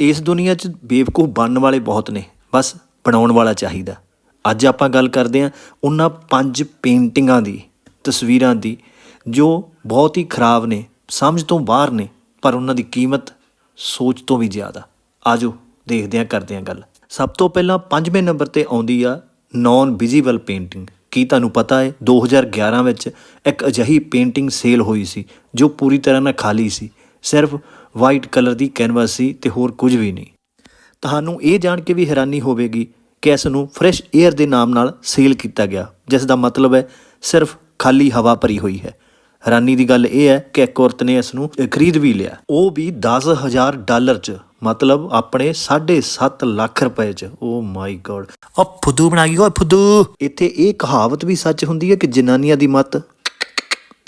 ਇਸ ਦੁਨੀਆ 'ਚ ਬੇਵਕੂਫ ਬਣਨ ਵਾਲੇ ਬਹੁਤ ਨੇ, ਬਸ ਬਣਾਉਣ ਵਾਲਾ ਚਾਹੀਦਾ। ਅੱਜ ਆਪਾਂ ਗੱਲ ਕਰਦੇ ਹਾਂ ਉਹਨਾਂ ਪੰਜ ਪੇਂਟਿੰਗਾਂ ਦੀ, ਤਸਵੀਰਾਂ ਦੀ, ਜੋ ਬਹੁਤ ਹੀ ਖਰਾਬ ਨੇ, ਸਮਝ ਤੋਂ ਬਾਹਰ ਨੇ, ਪਰ ਉਹਨਾਂ ਦੀ ਕੀਮਤ ਸੋਚ ਤੋਂ ਵੀ ਜ਼ਿਆਦਾ। ਆਜੋ ਦੇਖਦੇ ਹਾਂ, ਕਰਦੇ ਹਾਂ ਗੱਲ। ਸਭ ਤੋਂ ਪਹਿਲਾਂ ਪੰਜਵੇਂ ਨੰਬਰ ਤੇ ਆਉਂਦੀ ਆ ਨਾਨ ਵਿਜ਼ੀਬਲ ਪੇਂਟਿੰਗ ਕੀ ਤੁਹਾਨੂੰ ਪਤਾ ਹੈ 2011 ਵਿੱਚ ਇੱਕ ਅਜਿਹੀ ਪੇਂਟਿੰਗ ਸੇਲ ਹੋਈ ਸੀ, ਜੋ ਪੂਰੀ ਤਰ੍ਹਾਂ ਨਾਲ ਖਾਲੀ ਸੀ। ਸਿਰਫ ਵਾਈਟ ਕਲਰ ਦੀ ਕੈਨਵਸ ਸੀ ਤੇ ਹੋਰ ਕੁਝ ਵੀ ਨਹੀਂ। ਤੁਹਾਨੂੰ ਇਹ ਜਾਣ ਕੇ ਵੀ ਹੈਰਾਨੀ ਹੋਵੇਗੀ ਕਿ ਇਸ ਨੂੰ ਫਰੈਸ਼ 에ਅਰ ਦੇ ਨਾਮ ਨਾਲ ਸੇਲ ਕੀਤਾ ਗਿਆ ਜਿਸ ਦਾ ਮਤਲਬ ਹੈ ਸਿਰਫ ਖਾਲੀ ਹਵਾ ਭਰੀ ਹੋਈ ਹੈ। ਹੈਰਾਨੀ ਦੀ ਗੱਲ ਇਹ ਹੈ ਕਿ ਇੱਕ ਔਰਤ ਨੇ ਇਸ ਨੂੰ ਖਰੀਦ ਵੀ ਲਿਆ। ਉਹ ਵੀ 10000 ਡਾਲਰ ਚ ਮਤਲਬ ਆਪਣੇ 7.5 ਲੱਖ ਰੁਪਏ ਚ। ਓ ਮਾਈ ਗॉड ਆ ਫੁੱਦੂ ਬਣਾ ਗਈ ਓਏ ਫੁੱਦੂ। ਇੱਥੇ ਇਹ ਕਹਾਵਤ ਵੀ ਸੱਚ ਹੁੰਦੀ ਹੈ ਕਿ ਜਨਾਨੀਆਂ ਦੀ ਮੱਤ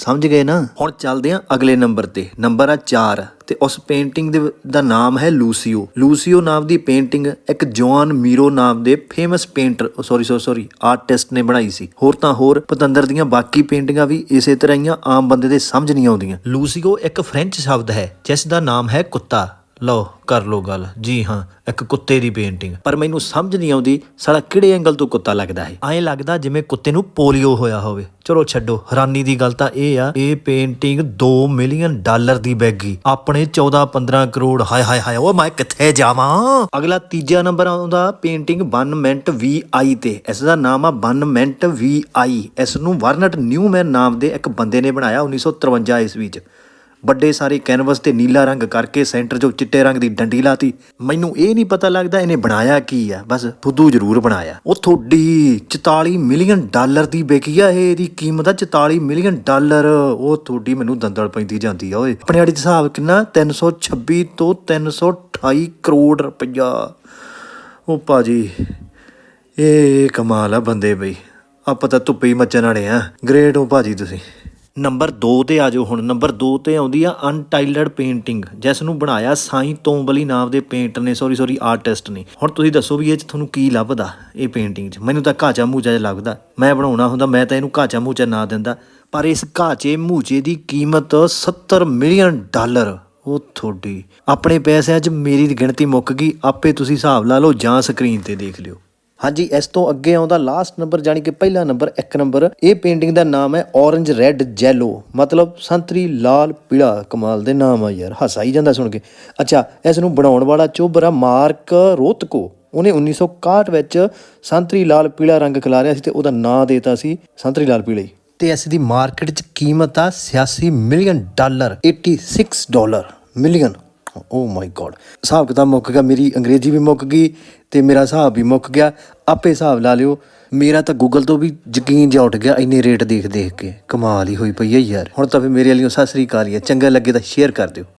ਸਮਝ ਗਏ ਨਾ? ਹੁਣ ਚੱਲਦੇ ਹਾਂ ਅਗਲੇ ਨੰਬਰ ਤੇ। ਨੰਬਰ ਆ 4 ਤੇ ਉਸ ਪੇਂਟਿੰਗ ਦੇ ਦਾ ਨਾਮ ਹੈ ਲੂਸੀਓ। ਲੂਸੀਓ ਨਾਮ ਦੀ ਪੇਂਟਿੰਗ ਇੱਕ ਜੋਨ ਮੀਰੋ ਨਾਮ ਦੇ famous painter sorry sorry sorry artist ਨੇ ਬਣਾਈ ਸੀ। ਹੋਰ ਤਾਂ ਹੋਰ, ਪਤੰਦਰ ਦੀਆਂ ਬਾਕੀ ਪੇਂਟਿੰਗਾਂ ਵੀ ਇਸੇ ਤਰ੍ਹਾਂ ਹੀ ਆਮ ਬੰਦੇ ਦੇ ਸਮਝ ਨਹੀਂ ਆਉਂਦੀਆਂ। ਲੂਸੀਓ ਇੱਕ ਫ੍ਰੈਂਚ ਸ਼ਬਦ ਹੈ, ਜਿਸ ਦਾ ਨਾਮ ਹੈ ਕੁੱਤਾ। ਲਓ, ਕਰ ਲਓ ਗੱਲ। ਜੀ ਹਾਂ, ਇੱਕ ਕੁੱਤੇ ਦੀ ਪੇਂਟਿੰਗ ਪਰ ਮੈਨੂੰ ਸਮਝ ਨਹੀਂ ਆਉਂਦੀ, ਸਾਲਾ ਕਿਹੜੇ ਐਂਗਲ ਤੋਂ ਕੁੱਤਾ ਲੱਗਦਾ ਹੈ ਐਂ ਲੱਗਦਾ ਜਿਵੇਂ ਕੁੱਤੇ ਨੂੰ ਪੋਲੀਓ ਹੋਇਆ ਹੋਵੇ। ਚਲੋ ਛੱਡੋ, ਹੈਰਾਨੀ ਦੀ ਗੱਲ ਤਾਂ ਇਹ ਆ, ਇਹ ਪੇਂਟਿੰਗ 2 ਮਿਲੀਅਨ ਡਾਲਰ ਦੀ ਬੈਗੀ ਆਪਣੇ 14 15 ਕਰੋੜ, ਹਾਏ ਹਾਏ ਹਾਏ ਉਹ ਮੈਂ ਕਿੱਥੇ ਜਾਵਾਂ? ਅਗਲਾ ਤੀਜਾ ਨੰਬਰ ਆਉਂਦਾ ਪੇਂਟਿੰਗ 1 ਮਿੰਟ ਵੀ ਆਈ ਤੇ। ਇਸ ਦਾ ਨਾਮ ਆ 1 ਮਿੰਟ ਵੀ ਆਈ ਇਸ ਨੂੰ ਵਰਨਟ ਨਿਊਮੈਨ ਨਾਮ ਦੇ ਇੱਕ ਬੰਦੇ ਨੇ ਬਣਾਇਆ 1953 ਈਸਵੀ ਚ। ਵੱਡੇ ਸਾਰੇ ਕੈਨਵਸ ਤੇ ਨੀਲਾ ਰੰਗ ਕਰਕੇ ਸੈਂਟਰ 'ਚੋਂ ਚਿੱਟੇ ਰੰਗ ਦੀ ਡੰਡੀ ਲਾਤੀ। ਮੈਨੂੰ ਇਹ ਨਹੀਂ ਪਤਾ ਲੱਗਦਾ ਇਹਨੇ ਬਣਾਇਆ ਕੀ ਆ। ਬਸ ਫੁੱਦੂ ਜ਼ਰੂਰ ਬਣਾਇਆ। ਉਹ ਤੁਹਾਡੀ 44 ਮਿਲੀਅਨ ਡਾਲਰ ਦੀ ਵਿਕੀ ਆ। ਇਹ ਇਹਦੀ ਕੀਮਤ ਆ 44 ਮਿਲੀਅਨ ਡਾਲਰ। ਉਹ ਤੁਹਾਡੀ ਮੈਨੂੰ ਦੰਦਲ ਪੈਂਦੀ ਜਾਂਦੀ ਆ ਓਏ। ਆਪਣੇ ਵਾਲੀ ਦਾ ਹਿਸਾਬ ਕਿੰਨਾ? 326 ਤੋਂ 328 ਕਰੋੜ ਰੁਪਇਆ ਉਹ ਭਾਜੀ, ਇਹ ਕਮਾਲ ਆ ਬੰਦੇ ਬਈ। ਆਪਾਂ ਤਾਂ ਧੁੱਪੇ ਹੀ ਮੱਚਣ ਵਾਲੇ ਆ। ਗ੍ਰੇਟ ਹੋ ਭਾਜੀ ਤੁਸੀਂ। ਨੰਬਰ 2 ਤੇ ਆ ਜਾਓ ਹੁਣ। ਨੰਬਰ 2 ਤੇ ਆਉਂਦੀ ਆ ਅਨਟਾਈਲਡ ਪੇਂਟਿੰਗ ਜਿਸ ਨੂੰ ਬਣਾਇਆ ਸਾਈਂ ਤੋਂਬਲੀ ਨਾਮ ਦੇ ਪੇਂਟਰ ਨੇ ਸੌਰੀ ਸੌਰੀ ਆਰਟਿਸਟ ਨੇ। ਹੁਣ ਤੁਸੀਂ ਦੱਸੋ ਵੀ ਇਹ ਚ ਤੁਹਾਨੂੰ ਕੀ ਲੱਭਦਾ ਇਹ ਪੇਂਟਿੰਗ 'ਚ? ਮੈਨੂੰ ਤਾਂ ਘਾਚਾ ਮੂਚਾ ਜਿਹਾ ਲੱਗਦਾ। ਮੈਂ ਬਣਾਉਣਾ ਹੁੰਦਾ, ਮੈਂ ਤਾਂ ਇਹਨੂੰ ਘਾਚਾ ਮੂਚਾ ਨਾ ਦਿੰਦਾ। ਪਰ ਇਸ ਘਾਚੇ ਮੂਚੇ ਦੀ ਕੀਮਤ 70 ਮਿਲੀਅਨ ਡਾਲਰ। ਉਹ ਤੁਹਾਡੀ। ਆਪਣੇ ਪੈਸਿਆਂ 'ਚ ਮੇਰੀ ਗਿਣਤੀ ਮੁੱਕ ਗਈ। ਆਪੇ ਤੁਸੀਂ ਹਿਸਾਬ ਲਾ ਲਓ ਜਾਂ ਸਕਰੀਨ ਤੇ ਦੇਖ ਲਿਓ। ਹਾਂਜੀ, ਇਸ ਤੋਂ ਅੱਗੇ ਆਉਂਦਾ ਲਾਸਟ ਨੰਬਰ ਜਾਨੀ ਕਿ ਪਹਿਲਾ ਨੰਬਰ ਇੱਕ ਨੰਬਰ ਇਹ ਪੇਂਟਿੰਗ ਦਾ ਨਾਮ ਹੈ ਔਰੰਜ ਰੈੱਡ ਜੈਲੋ ਮਤਲਬ ਸੰਤਰੀ, ਲਾਲ, ਪੀਲਾ, ਕਮਾਲ ਦੇ ਨਾਮ ਆ ਯਾਰ ਹੱਸਾ ਹੀ ਜਾਂਦਾ ਸੁਣ ਕੇ। ਅੱਛਾ, ਇਸ ਨੂੰ ਬਣਾਉਣ ਵਾਲਾ ਚੋਬਰਾ ਮਾਰਕ ਰੋਤਕੋ, ਉਹਨੇ 1961 ਵਿੱਚ ਸੰਤਰੀ, ਲਾਲ, ਪੀਲਾ ਰੰਗ ਖਿਲਾਰਿਆ ਸੀ ਤੇ ਉਹਦਾ ਨਾਂ ਦੇਤਾ ਸੀ ਸੰਤਰੀ, ਲਾਲ, ਪੀਲਾ। ਹੀ ਤੇ ਇਸ ਦੀ ਮਾਰਕੀਟ 'ਚ ਕੀਮਤ ਆ 86 million dollar 86 dollar million oh my God ਹਿਸਾਬ ਕਿਤਾਬ ਮੁੱਕ ਗਿਆ, ਮੇਰੀ ਅੰਗਰੇਜ਼ੀ ਵੀ ਮੁੱਕ ਗਈ ਤੇ ਮੇਰਾ ਹਿਸਾਬ ਵੀ ਮੁੱਕ ਗਿਆ। ਆਪੇ ਹਿਸਾਬ ਲਾ ਲਿਓ, ਮੇਰਾ ਤਾਂ ਗੂਗਲ ਤੋਂ ਵੀ ਯਕੀਨ ਜਾ ਉੱਠ ਗਿਆ, ਇੰਨੇ ਰੇਟ ਦੇਖ ਦੇਖ ਕੇ। ਕਮਾਲ ਹੀ ਹੋਈ ਪਈ ਹੈ ਯਾਰ। ਹੁਣ ਤਾਂ ਫੇ ਮੇਰੇ ਵਾਲੀਓ ਸਤਿ ਸ੍ਰੀ ਅਕਾਲ ਹੀ ਚੰਗਾ ਲੱਗੇ ਤਾਂ ਸ਼ੇਅਰ ਕਰ ਦਿਓ।